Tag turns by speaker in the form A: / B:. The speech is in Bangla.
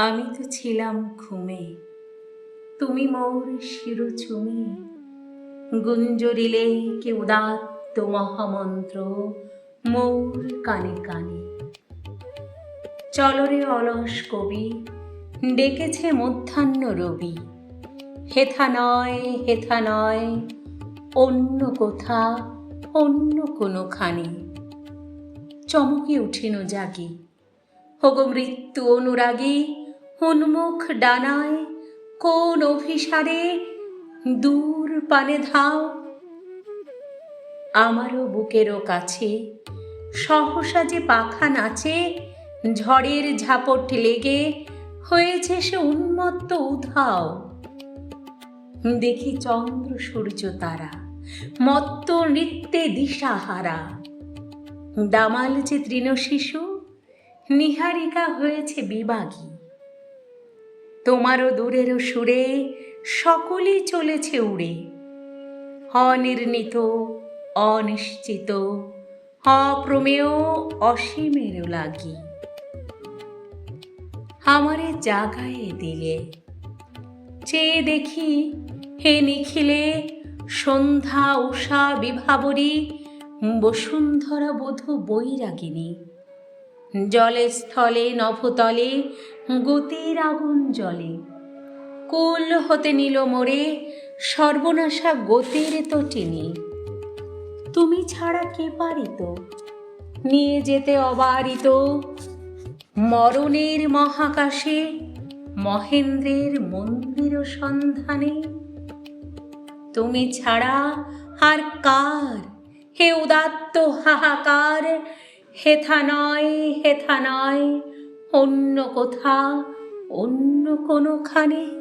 A: আমি তো ছিলাম ঘুমে। তুমি মোর শিরোচুমে। গুঞ্জরিলে কে উদাত্ত মহামন্ত্র মোর কানে কানে। চলরে অলস কবি, ডেকেছে মধ্যাহ্ন রবি। হেথা নয় হেথা নয়, অন্য কোথা, অন্য কোনোখানে। চমকে উঠিন জাগি। হগো মৃত্যু অনুরাগী উন্মুখ ডানায় কোন অভিসারে? দূর পানে ধাও। আমারও বুকেরও কাছে সহসা যে পাখা নাচে, ঝড়ের ঝাপট লেগে হয়েছে সে উন্মত্ত উধাও। দেখি চন্দ্র, সূর্য, তারা, মত্ত নৃত্যে দিশাহারা। দামাল যে তৃণ শিশু নিহারিকা হয়েছে বিবাগী তোমারও দূরেরও সুরে সকলেই চলেছে উড়ে। অনির্ণিত, অনিশ্চিত, অপ্রমেয় অসীমের লাগি। আমারে জাগায়ে দিলে, চেয়ে দেখি হে নিখিলে সন্ধ্যা উষা বিভাবরী বসুন্ধরা বধূ বৈরাগিনী। জলে স্থলে নভতলে গতির আগুন জলে কুল হতে নিল মোরে সর্বনাশা গতির তটিনী তুমি ছাড়া কে পারিত নিয়ে যেতে অবারিত। মরণের মহাকাশে, মহেন্দ্রের মন্দির সন্ধানে। তুমি ছাড়া আর কার? হে উদাত্ত হাহাকার, হেথা নয় হেথা নয়। অন্য কোথা অন্য কোনোখানে।